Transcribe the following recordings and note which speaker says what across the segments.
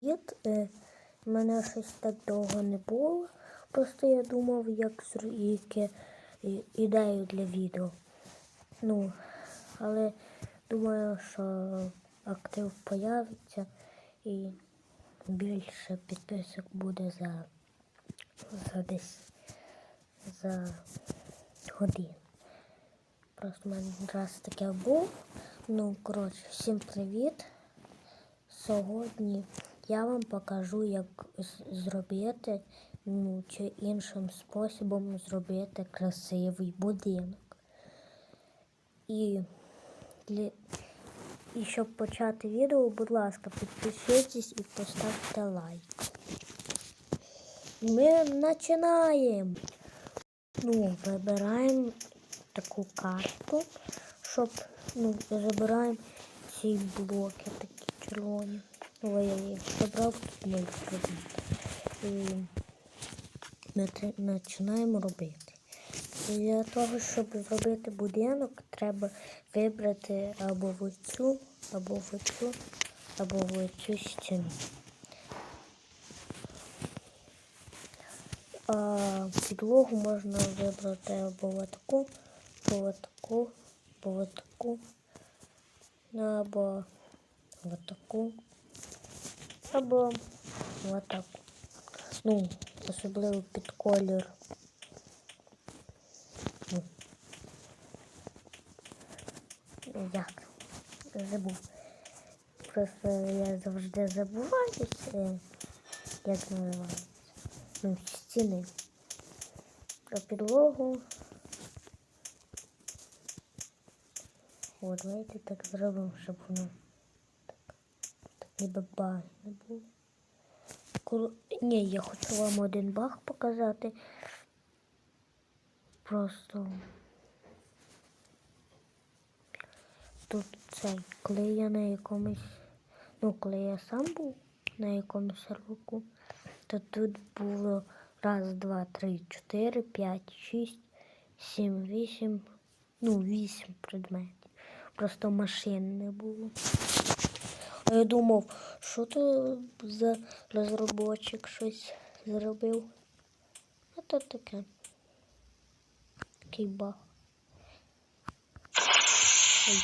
Speaker 1: Привіт. Е, мене щось так довго не було. Просто я думав, як зробити ідею для відео. Ну, але думаю, що актив появиться і більше підписок буде за, за десь за годину. Просто в мене раз таке був. Ну, коротше, всім привіт. Сьогодні я вам покажу, як зробити ну, чи іншим способом зробити красивий будинок. І, для... і щоб почати відео, будь ласка, підпишіться і поставте лайк. Ми починаємо. Ну, вибираємо таку карту, щоб ну, забираємо ці блоки такі червоні. Ой, я їх забрав, тут ми їх ми починаємо робити. Для того, щоб зробити будинок, треба вибрати або в оцю, або в оцю, або в оцю стіну. А підлогу можна вибрати або таку, або таку, або таку, або таку, або в таку. Ну, особливо під колір. Як? Забув. Просто я завжди забуваюся, е, як називається. Ну, стіни. Про підлогу. От, давайте так зробимо, щоб воно так, так ніби баг не було. Коли... Ні, я хочу вам один баг показати. Просто тут цей, коли я на якомусь, ну, коли я сам був на якомусь серваку, то тут було раз, два, три, чотири, п'ять, шість, сім, вісім, ну, вісім предметів. Просто машин не було. А я думав, що то за розробочик щось зробив. А то таке. Такий баг. Ой.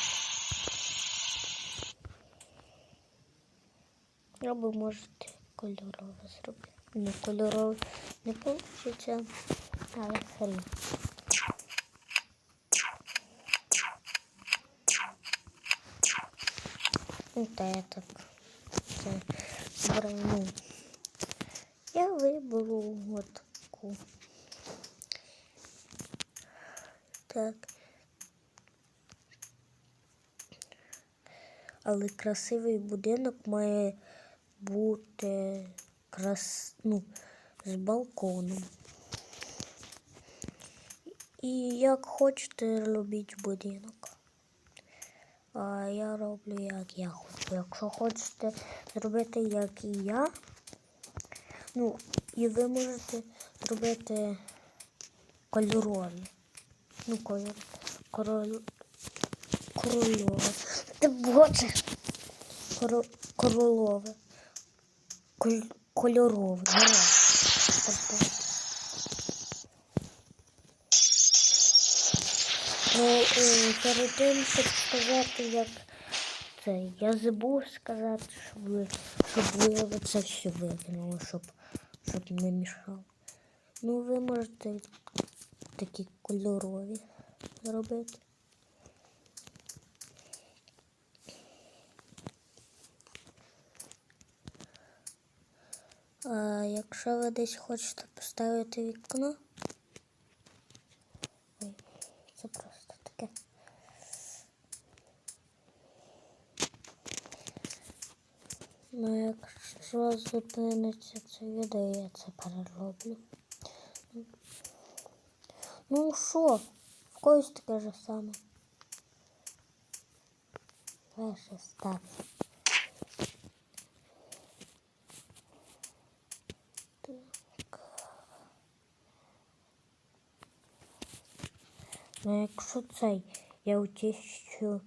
Speaker 1: Або можете кольорове зробити. Не кольорове не вийде, але все так це броню. Я виберу от таку. Так. Але красивий будинок має бути крас... ну, з балконом. І як хочете робіть будинок. А я роблю як я хочу. Якщо хочете зробити як і я, ну, і ви можете зробити кольорові. Ну, кольор, король, корольове. Та боже. Коро, королове. Коль, кольорове. Ну, е, перед тим, щоб сказати, як це, я забув сказати, щоб ви, щоб ви це все викинули, щоб, щоб не мішало. Ну, ви можете такі кольорові зробити. А якщо ви десь хочете поставити вікно, ой, це просто Ну, якщо зупиниться це відео, я це перероблю. Ну що, в когось таке ж саме. Перше. Так. Ну, якщо цей я очищу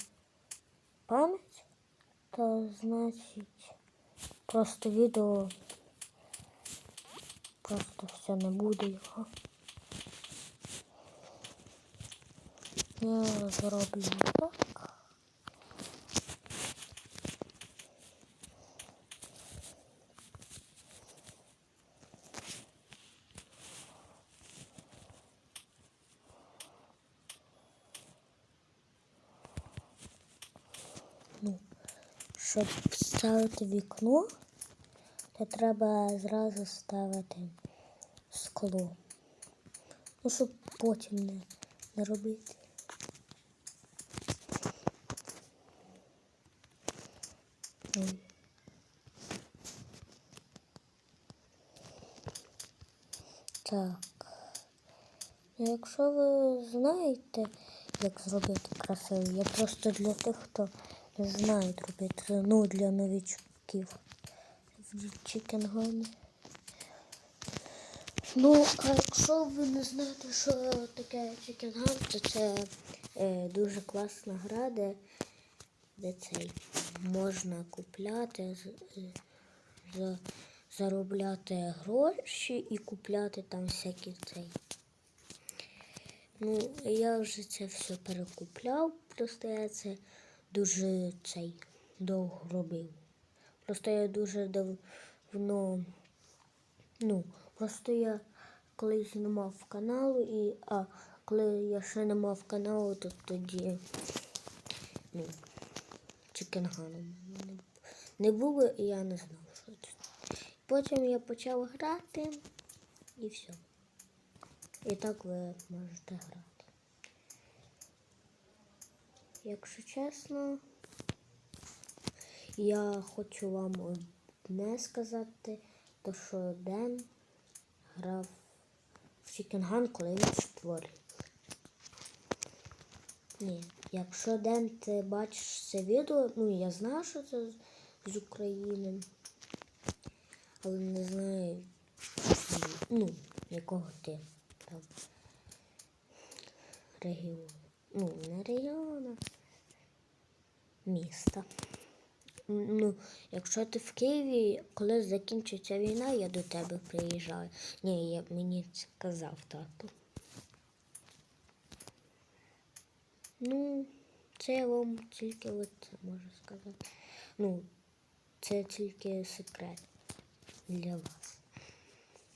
Speaker 1: пам'ять, то значить просто відео. Просто все не буде його. Я зроблю так. Ну, щоб ставити вікно, то треба зразу ставити скло. Ну, щоб потім не, не робити. Так. Якщо ви знаєте, як зробити красиво, я просто для тих, хто не знає робити, ну для новичків в чікенгоні. Ну, а якщо ви не знаєте, що таке чікенган, то це е, дуже класна гра, де, де цей можна купляти, е, за, заробляти гроші і купляти там всякі цей. Ну, я вже це все перекупляв, просто я це дуже цей довго робив. Просто я дуже давно, ну, просто я колись не мав каналу, і, а коли я ще не мав каналу, то тоді, ну, чикенганом не, не було, і я не знав, що це. Потім я почав грати і все. І так ви можете грати. Якщо чесно, я хочу вам одне сказати, то що Ден грав в Чікенган, коли він створив. Ні, якщо Ден ти бачиш це відео, ну я знаю, що це з України, але не знаю, ну, якого ти там регіону. Ну, не регіону, міста. Ну, якщо ти в Києві, коли закінчиться війна, я до тебе приїжджаю. Ні, я, мені це казав тато. Ну, це я вам тільки от можу сказати. Ну, це тільки секрет для вас.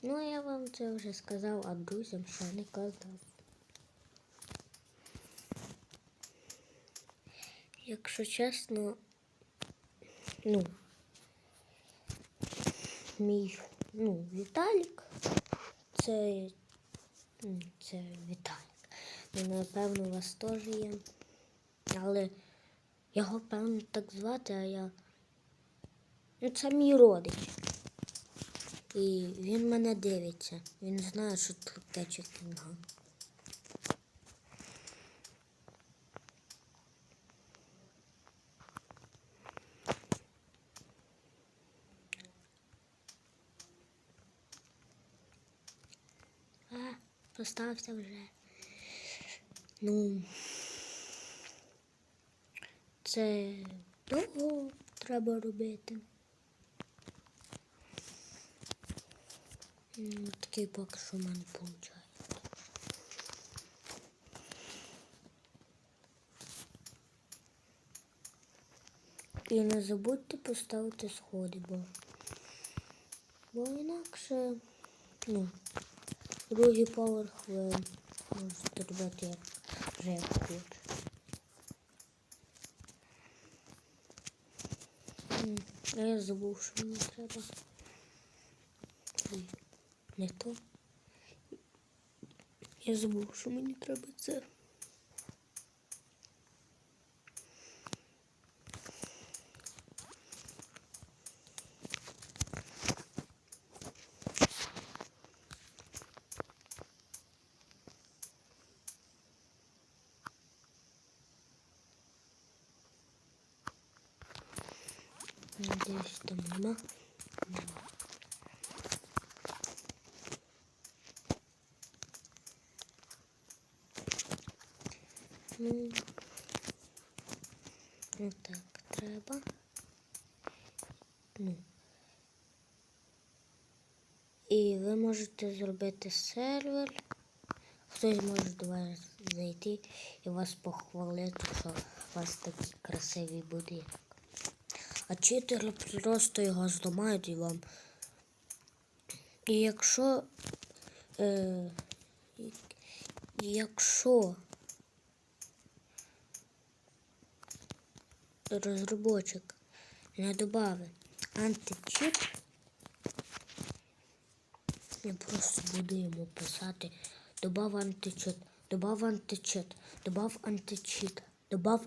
Speaker 1: Ну, я вам це вже сказав, а друзям ще не казав. Якщо чесно, ну, мій ну, Віталік, це, це Віталік. Ну, напевно, у вас теж є. Але його, певно, так звати, а я. Ну, це мій родич. І він мене дивиться. Він знає, що таке чекінган. А, постався вже. Ну, це довго треба робити. М, Такий поки що в мене виходить. І не забудьте поставити сходи, бо, бо інакше, ну, другий поверх ви можете робити як вже як. А я забув, що мені треба. Не то. Я забув, що мені треба це. Надеюсь, нема. Нема. Ну, ну так, треба. Ну, І ви можете зробити сервер. Хтось може до вас зайти і вас похвалити, що у вас такий красивий будинок. А читери просто його зламають і вам. І якщо. Е, якщо розробочик не додавить античіт, я просто буду йому писати добав античіт, добав античіт, добав античіт, добав